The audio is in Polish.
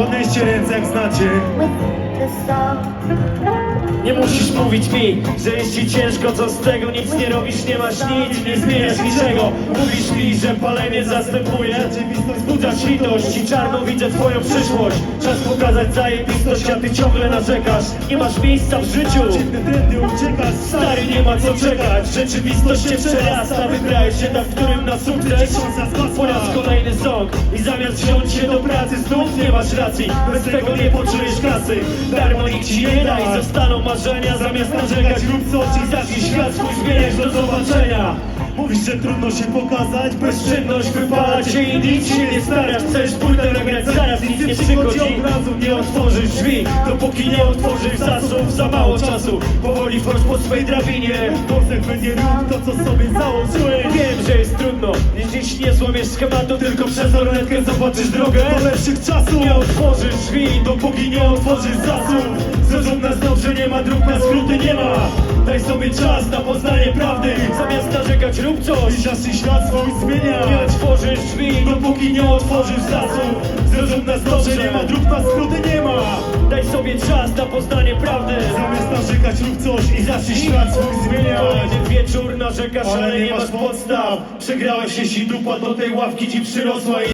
Podnieście ręce jak znacie. Nie musisz mówić mi, że jest ci ciężko, co z tego nic nie robisz, nie masz nic, nie zmieniasz niczego. Mówisz mi, że palenie zastępuje. Wzbudzasz litość i czarno widzę twoją przyszłość. Czas pokazać zajebistość, a ty ciągle narzekasz. Nie masz miejsca w życiu. Stary, nie ma co czekać, rzeczywistość się przerasta. Wybrałeś się na którym na sukces Po raz kolejny song I zamiast wziąć się do pracy znów nie masz racji. Bez tego nie poczujesz kasy. Darmo nikt ci nie da i zostaną marzenia. Zamiast narzekać rób coś i zacznij świat swój zmieniać do zobaczenia. Mówisz, że trudno się pokazać Bezczynność wypala cię i nic się nie starasz. Chcesz płytę nagrać zaraz, nic nie przychodzi. Od razu Nie otworzysz drzwi, dopóki nie otworzysz zasów Za mało czasu, powoli wchodź po swej drabinie. Konsekwentnie rób to, co sobie założyłeś dziś nie złamiesz schematu Tylko przez lornetkę zobaczysz drogę. Do lepszych czasów Nie otworzysz drzwi, dopóki nie otworzysz zasów Zrozum nas dobrze, nie ma dróg na skróty, nie ma. Daj sobie czas na poznanie prawdy. Zamiast narzekać rób coś. I zacznij świat swój zmieniać Nie otworzysz drzwi, dopóki nie otworzysz zasów Zrozum nas dobrze, nie ma dróg na skróty, nie ma. Daj sobie czas na poznanie prawdy. Zamiast narzekać rób coś i zacznij świat swój zmieniać. Kolejny wieczór narzekasz, Ale nie masz podstaw. Przegrałeś jeśli dupa do tej ławki ci przyrosła i